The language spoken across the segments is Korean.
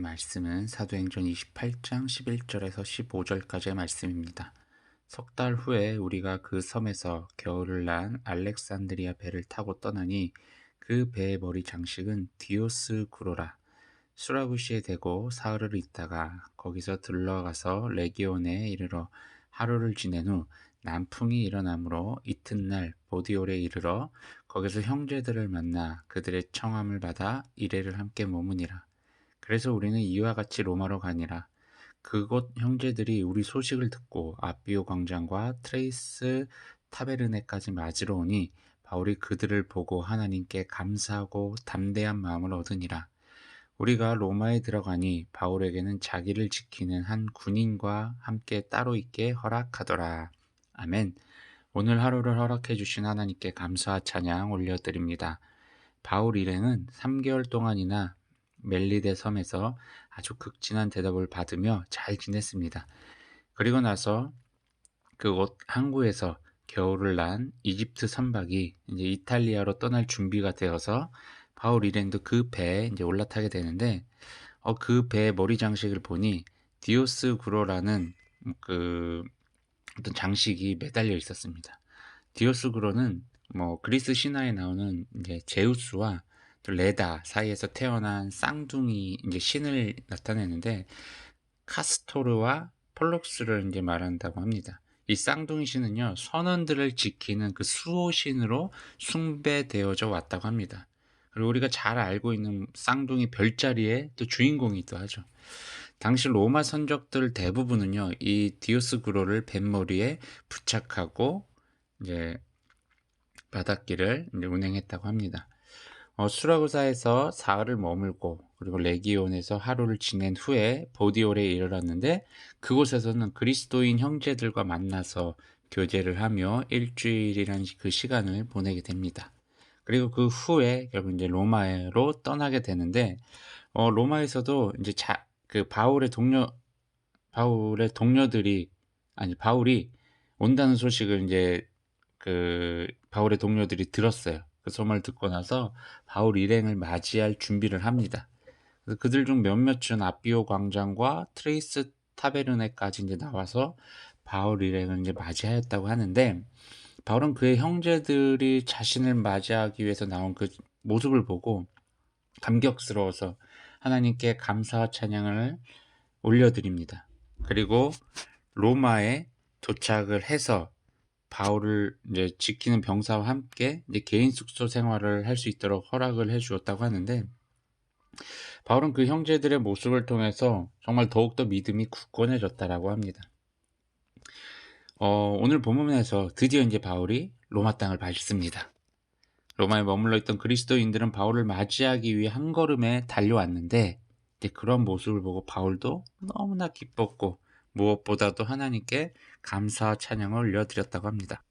말씀은 사도행전 28장 11절에서 15절까지의 말씀입니다. 석 달 후에 우리가 그 섬에서 겨울을 난 알렉산드리아 배를 타고 떠나니 그 배의 머리 장식은 디오스 구로라 수라구시에 대고 사흘을 있다가 거기서 들러가서 레기온에 이르러 하루를 지낸 후 남풍이 일어나므로 이튿날 보디올에 이르러 거기서 형제들을 만나 그들의 청함을 받아 이래를 함께 머무니라. 그래서 우리는 이와 같이 로마로 가니라. 그곳 형제들이 우리 소식을 듣고 아비오 광장과 트레이스 타베르네까지 맞으러 오니 바울이 그들을 보고 하나님께 감사하고 담대한 마음을 얻으니라. 우리가 로마에 들어가니 바울에게는 자기를 지키는 한 군인과 함께 따로 있게 허락하더라. 아멘. 오늘 하루를 허락해 주신 하나님께 감사와 찬양 올려드립니다. 바울 일행은 3개월 동안이나 멜리데 섬에서 아주 극진한 대답을 받으며 잘 지냈습니다. 그리고 나서 그곳 항구에서 겨울을 난 이집트 선박이 이제 이탈리아로 떠날 준비가 되어서 바울 일행도 그 배에 이제 올라타게 되는데 어, 그 배의 머리 장식을 보니 디오스 구로라는 그 어떤 장식이 매달려 있었습니다. 디오스 구로는 뭐 그리스 신화에 나오는 이제 제우스와 또 레다 사이에서 태어난 쌍둥이 이제 신을 나타내는데 카스토르와 폴록스를 이제 말한다고 합니다. 이 쌍둥이 신은요 선원들을 지키는 그 수호신으로 숭배되어져 왔다고 합니다. 그리고 우리가 잘 알고 있는 쌍둥이 별자리의 또 주인공이기도 하죠. 당시 로마 선적들 대부분은요 이 디오스 구로를 뱃머리에 부착하고 이제 바닷길을 이제 운행했다고 합니다. 어, 수라구사에서 사흘을 머물고 그리고 레기온에서 하루를 지낸 후에 보디올에 이르렀는데 그곳에서는 그리스도인 형제들과 만나서 교제를 하며 일주일이란 그 시간을 보내게 됩니다. 그리고 그 후에 결국 이제 로마로 떠나게 되는데 어, 로마에서도 이제 자, 그 바울의 동료 바울의 동료들이 아니 바울이 온다는 소식을 이제 그 바울의 동료들이 들었어요. 그 소문을 듣고 나서 바울 일행을 맞이할 준비를 합니다. 그래서 그들 중 몇몇은 아비오 광장과 트레이스 타베르네까지 이제 나와서 바울 일행을 이제 맞이하였다고 하는데 바울은 그의 형제들이 자신을 맞이하기 위해서 나온 그 모습을 보고 감격스러워서 하나님께 감사와 찬양을 올려드립니다. 그리고 로마에 도착을 해서 바울을 이제 지키는 병사와 함께 이제 개인 숙소 생활을 할 수 있도록 허락을 해 주었다고 하는데 바울은 그 형제들의 모습을 통해서 정말 더욱더 믿음이 굳건해졌다라고 합니다. 어, 오늘 본문에서 드디어 이제 바울이 로마 땅을 밟습니다. 로마에 머물러 있던 그리스도인들은 바울을 맞이하기 위해 한 걸음에 달려왔는데 그런 모습을 보고 바울도 너무나 기뻤고 무엇보다도 하나님께 감사와 찬양을 올려드렸다고 합니다.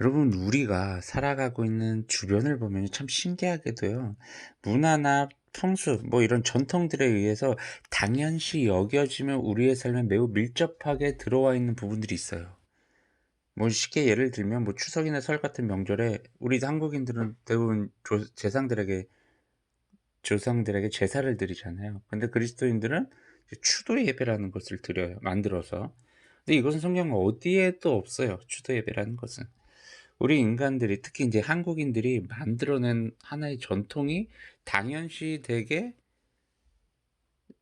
여러분, 우리가 살아가고 있는 주변을 보면 참 신기하게도요, 문화나 풍수, 뭐 이런 전통들에 의해서 당연시 여겨지면 우리의 삶에 매우 밀접하게 들어와 있는 부분들이 있어요. 뭐 쉽게 예를 들면 뭐 추석이나 설 같은 명절에 우리 한국인들은 대부분 조, 재상들에게 조상들에게 제사를 드리잖아요. 근데 그리스도인들은 추도 예배라는 것을 드려요. 만들어서. 근데 이것은 성경 어디에도 없어요. 추도 예배라는 것은. 우리 인간들이 특히 이제 한국인들이 만들어낸 하나의 전통이 당연시 되게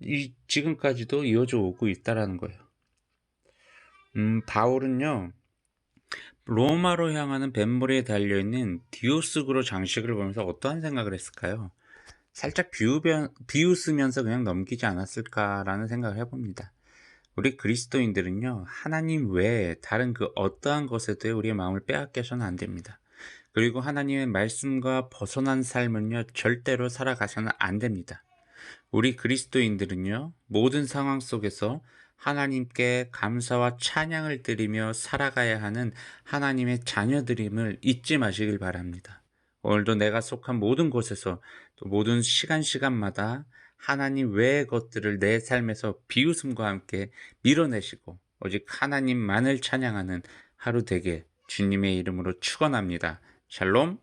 이 지금까지도 이어져 오고 있다라는 거예요. 음, 바울은요. 로마로 향하는 뱃머리에 달려있는 디오스그로 장식을 보면서 어떠한 생각을 했을까요? 살짝 비우변, 비웃으면서 그냥 넘기지 않았을까라는 생각을 해봅니다. 우리 그리스도인들은요, 하나님 외에 다른 그 어떠한 것에도 우리의 마음을 빼앗겨서는 안 됩니다. 그리고 하나님의 말씀과 벗어난 삶은요, 절대로 살아가서는 안 됩니다. 우리 그리스도인들은요, 모든 상황 속에서 하나님께 감사와 찬양을 드리며 살아가야 하는 하나님의 자녀들임을 잊지 마시길 바랍니다. 오늘도 내가 속한 모든 곳에서 또 모든 시간 시간마다 하나님 외의 것들을 내 삶에서 비웃음과 함께 밀어내시고 오직 하나님만을 찬양하는 하루 되게 주님의 이름으로 축원합니다. 샬롬.